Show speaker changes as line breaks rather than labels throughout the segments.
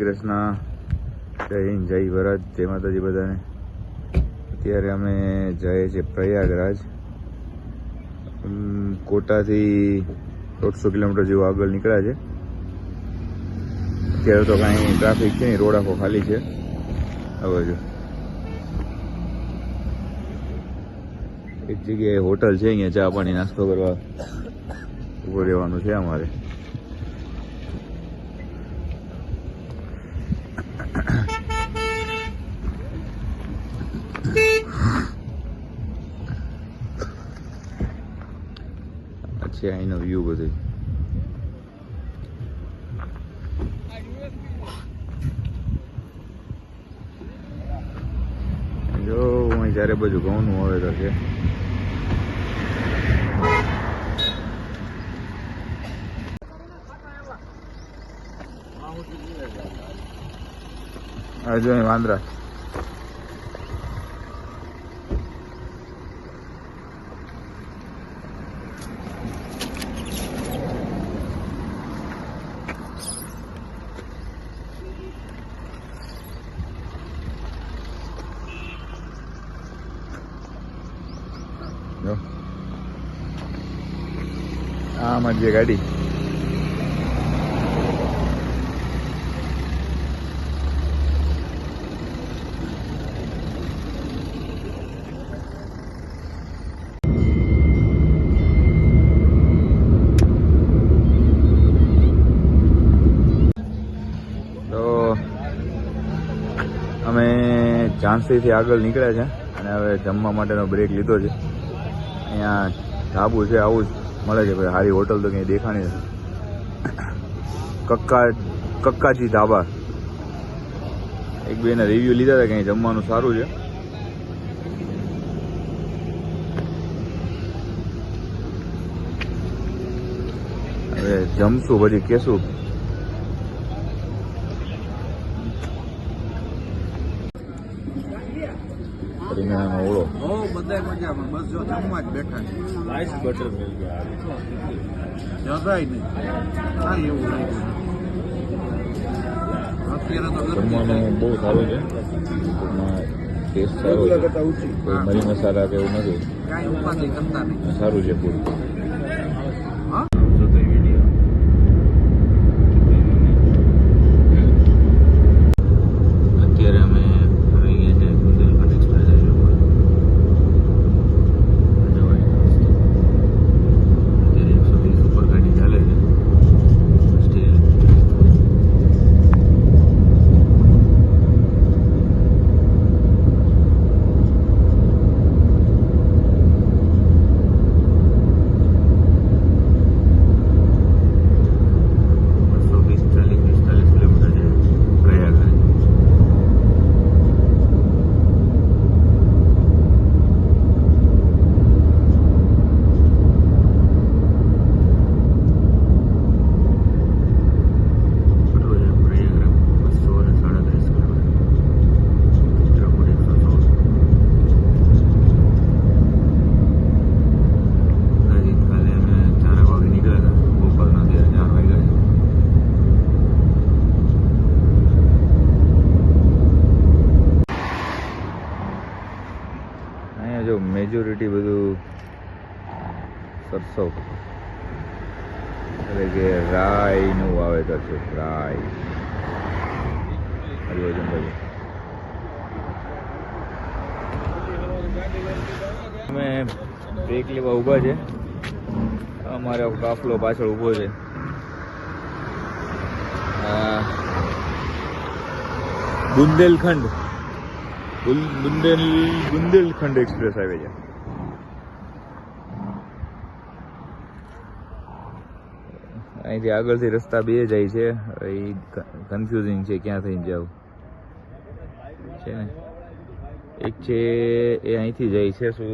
કૃષ્ણ, જય હિન્દ, જય ભરત, જય માતાજી બધાને. અત્યારે અમે જઈએ છીએ પ્રયાગરાજ. કોટાથી દોઢસો કિલોમીટર જેવું આગળ નીકળ્યા છે. અત્યારે તો કાંઈ ટ્રાફિક છે નહીં, રોડ આખો ખાલી છે. હવે જો. એક જગ્યાએ હોટલ છે અહીંયા, ચા પાણી નાસ્તો કરવા. ઊભો રહેવાનું છે અમારે આ છે અહીંનો વ્યૂ બધું જો અહીં ચારે બાજુ ઘઉંનું વાવેતર છે. આ જો વાંદરા જો આ અમારી જે ગાડી અમે ઝાંસીથી આગળ નીકળ્યા છે અને હવે જમવા માટેનો બ્રેક લીધો છે. અહીંયા ધાબુ છે, આવું જ. મળે છે. ભાઈ સારી હોટલ તો ક્યાંય દેખાણી કક્કા, કક્કાજી ધાબા. એક બે એના રિવ્યુ લીધા હતા ક્યાંય જમવાનું સારું છે. હવે જમશું, પછી કેશું
બધાય મજામાં બસ જો જમવા જ બેઠા છે.
બટર મિલ્ક
જરાય નહીં. હા એવું
જમવાનું બહુ સારું છે. ટેસ્ટ સારો છે. મરી મસાલા કે એવું નથી. સારું છે ફૂડ
હા
અત્યારે અમે આવી ગયા છે બુંદેલખંડ એક્સપ્રેસ હાઈવે પર જવાય. અત્યારે એકસો વીસ ઉપર ગાડી ચાલે છે સ્ટીલ બસો વીસ ચાલીસ પિસ્તાલીસ કિલોમીટર છે પ્રયાગરાજ કેટલું છે પ્રયાગરાજ બસો અને સાડત્રીસ કિલોમીટર ચિત્રકૂટ એકસો સોળ અંદાજિત કાલે અમે ચાર વાગે નીકળ્યા હતા બપોરના ત્યારે ચાર વાગ્યા છે અહીંયા જો મેજોરિટી બધું સરસો એટલે કે રાઈનું વાવેતર છે, રાઈ. હરિવર્ધનભાઈ અમે બ્રેક લેવા ઊભા છે. અમારો કાફલો પાછળ ઊભો છે. બુંદેલખંડ. બુંદેલ બુંદેલખંડ એક્સપ્રેસ આવે છે. અહીંથી આગળથી રસ્તા બે જાય છે. એ કન્ફ્યુઝિંગ છે ક્યાં થઈને જાવ. છે ને? એક છે એ અહીંથી જાય છે શું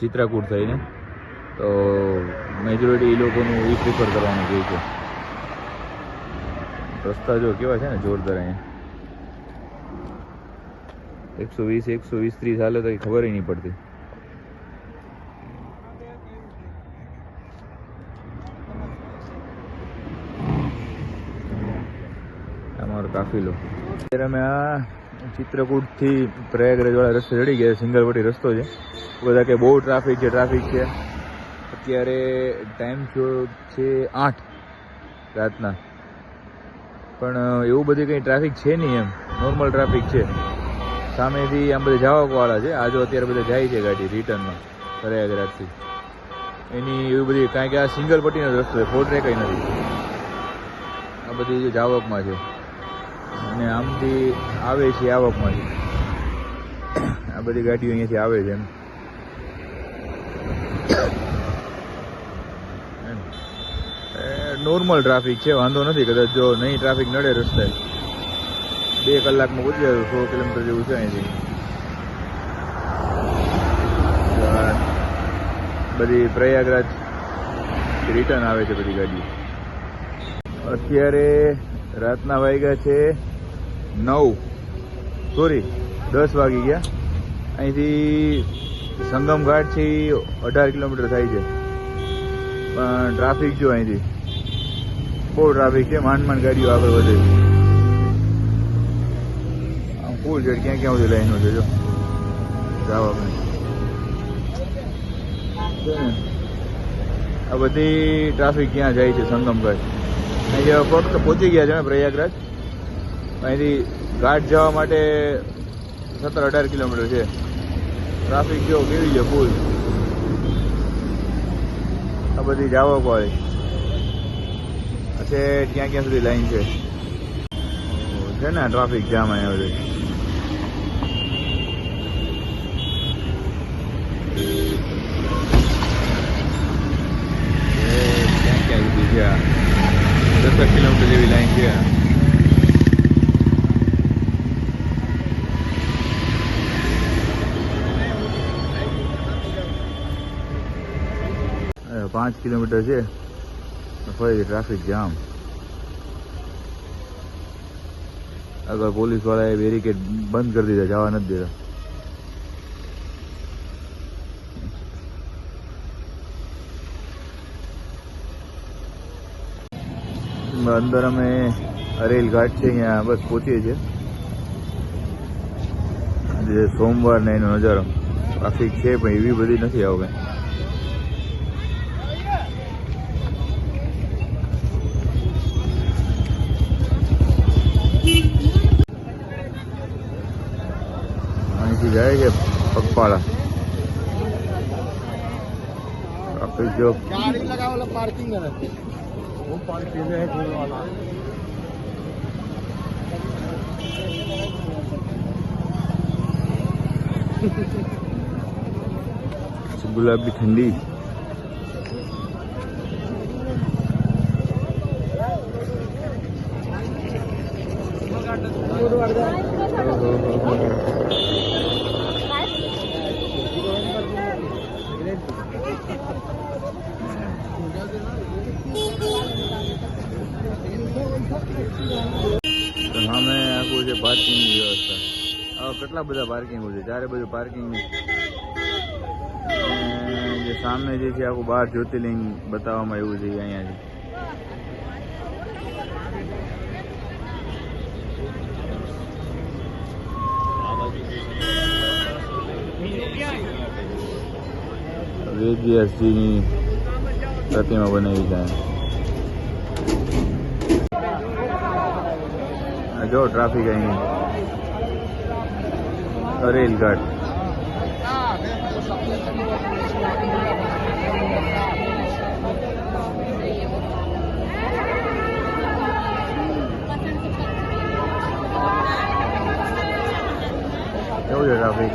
ચિત્રાકૂટ થઈને. તો મેજોરિટી એ લોકોનું એ પ્રિફર કરવાનું કહે છે. રસ્તા જો કેવા છે ને જોરદાર અહીંયા. એકસો વીસ એકસો વીસ ત્રીસ હાલે તો ખબર નહીં પડતી. કાફિલો અત્યારે અમે આ ચિત્રકૂટથી પ્રયાગરાજવાળા રસ્તે ચડી ગયા. સિંગલવટી રસ્તો છે. બધા કે બહુ ટ્રાફિક છે ટ્રાફિક છે. અત્યારે ટાઈમ છે આઠ રાતના. પણ એવું બધી કંઈ ટ્રાફિક છે નહીં એમ. નોર્મલ ટ્રાફિક છે. સામેથી આમ બધા જાવકવાળા છે. આજો અત્યારે બધા જાય છે ગાડી રિટર્નમાં પ્રયાગરાજથી. એની એવી બધી, કારણ કે આ સિંગલ પટ્ટીનો રસ્તો છે. ફોર ટ્રેક નથી. આ બધી જાવકમાં છે. અને આમથી આવે છે આવકમાંથી. આ બધી ગાડીઓ અહીંયાથી આવે છે એમ. નોર્મલ ટ્રાફિક છે, વાંધો નથી, કદાચ જો નહીં ટ્રાફિક નડે રસ્તે. બે કલાકમાં પહોંચી જાય સો કિલોમીટર જેવું છે અહીંથી. બધી પ્રયાગરાજ રિટર્ન આવે છે બધી ગાડી અત્યારે રાતના વાગ્યા છે. નવ. સોરી દસ વાગી ગયા. અહીંથી સંગમ ઘાટ અઢાર કિલોમીટર થાય છે. પણ ટ્રાફિક જો અહીંથી. બહુ ટ્રાફિક છે, માંડ માંડ ગાડીઓ આગળ વધે આમ ફૂલ છે, ક્યાં ક્યાં સુધી લાઈનો છે, જો. જવા આ બધી ટ્રાફિક ક્યાં જાય છે, સંગમ ઘાટ. અહીંયા ફક્ત પહોંચી ગયા છે પ્રયાગરાજ? અહીંથી ઘાટ જવા માટે સત્તર અઢાર કિલોમીટર છે. ટ્રાફિક જો કેવી છે ફૂલ આ બધી જાવો હોય. છે ક્યાં ક્યાં સુધી લાઈન છે? છે ને ટ્રાફિક જામ અહીંયા બધે. ક્યાં ક્યાં સુધી છે સત્તર કિલોમીટર જેવી લાઈન છે આ. હવે પાંચ કિલોમીટર છે. ફરીથી ટ્રાફિક જામ આગળ પોલીસ વાળાએ બેરિકેડ બંધ કરી દીધા, જવા નથી દેતા. અંદર અમે અરેલ ઘાટ છે, અહીંયા બસ પહોંચીએ છીએ. સોમવાર ને એનો નજારો. ટ્રાફિક છે, પણ એવી બધી નથી આવું કંઈ. જાય કે પગપાળા. આપણે જો
પાર્કિંગ
ગુલાબી ઠંડી. કેટલા બધા પાર્કિંગો છે ચારે બધું પાર્કિંગ જે સામે જે છે આખું બાર જ્યોતિર્લિંગ બતાવવામાં એવું છે ઈ અહીંયા છે વેદવ્યાસજીની પ્રતિમા બનાવી છે. આ જો ટ્રાફિક અહીં ઘાટ કેવું છે ટ્રાફિક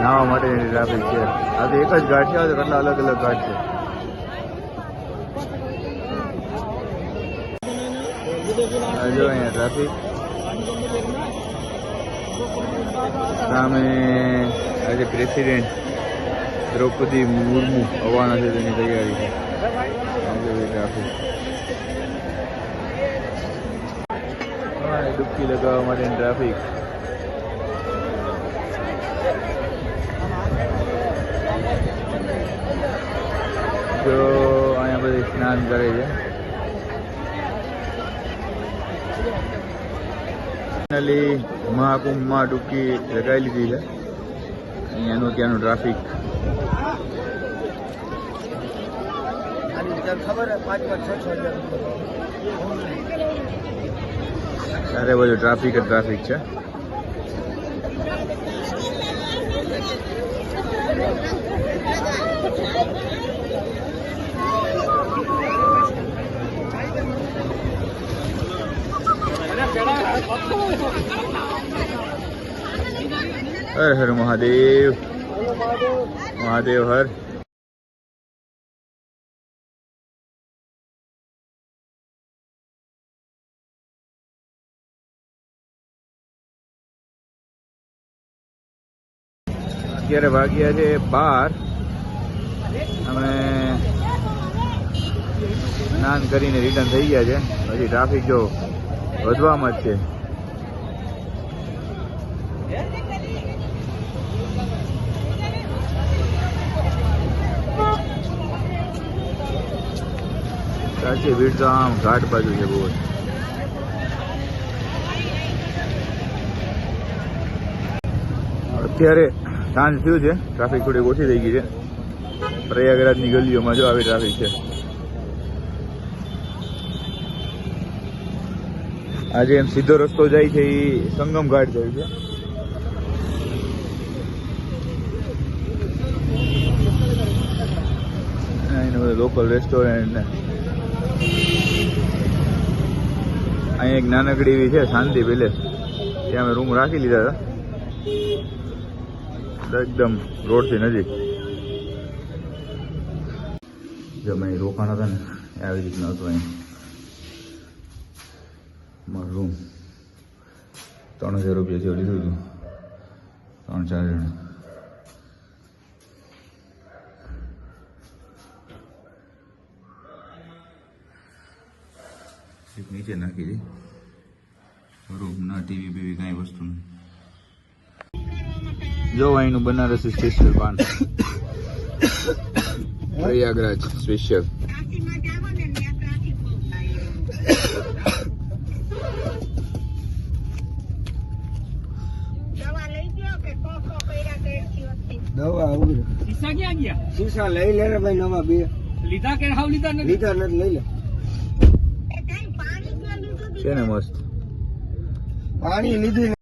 નાવા માટેની ટ્રાફિક છે. આ તો એક જ ઘાટ છે, આ તો કેટલા અલગ અલગ ઘાટ છે. જો અહીંયા ટ્રાફિક સામે આજે પ્રેસિડેન્ટ દ્રૌપદી મુર્મુ આવવાના છે તેની તૈયારી છે. ટ્રાફિક ડૂબકી લગાવવા માટેની ટ્રાફિક જો બધી સ્નાન કરે છે. ફાઇનલી મહાકુંભમાં ડૂબકી લગાવી લીધી છે. અહીંયાનું ત્યાંનું ટ્રાફિક. ચારે બાજુ ટ્રાફિક જ ટ્રાફિક છે. હર હર મહાદેવ મહાદેવ હર અત્યારે વાગ્યા છે બાર. અમે સ્નાન કરીને રિટર્ન થઈ ગયા છે. હજી ટ્રાફિક જો વધવામાં છે. સાચી ભીડ તો આમ ઘાટ બાજુ છે બહુ અત્યારે સાંજ થયું છે, ટ્રાફિક થોડી ઓછી થઈ ગઈ છે. પ્રયાગરાજની ગલીઓમાં જો આવી ટ્રાફિક છે. આજે એમ સીધો રસ્તો જાય છે એ સંગમ ઘાટ જાય છે. લોકલ રેસ્ટોરન્ટ ને. અહીંયા એક નાનકડી એવી છે, શાંતિ પેલેસ. ત્યાં અમે રૂમ રાખી લીધા હતા. એકદમ રોડથી નજીક. જો અમે રોકાણ હતા ને, આવી રીતના હતું અહીં. મારું રૂમ ત્રણ હજાર રૂપિયા જેવું લીધું હતું. ત્રણ ચાર જણ. નીચે નાખી દે. રૂમ ના ટીવી બીવી કાંઈ વસ્તુ નહીં. જો અહીંનું બનારસી સ્પેશિયલ પાન. પ્રયાગરાજ સ્પેશિયલ
દવા લઈ ગયો કે કોકો કર્યા કરતી વખતે
દવા આવું
શીશા ક્યાં ગયા?
શીશા લઈ લે ને ભાઈ નવા બે.
લીધા કે હાવ લીધા નથી?
લીધા નથી લઈ લે.
એ પાણી
છે ને મસ્ત.
પાણી લીધું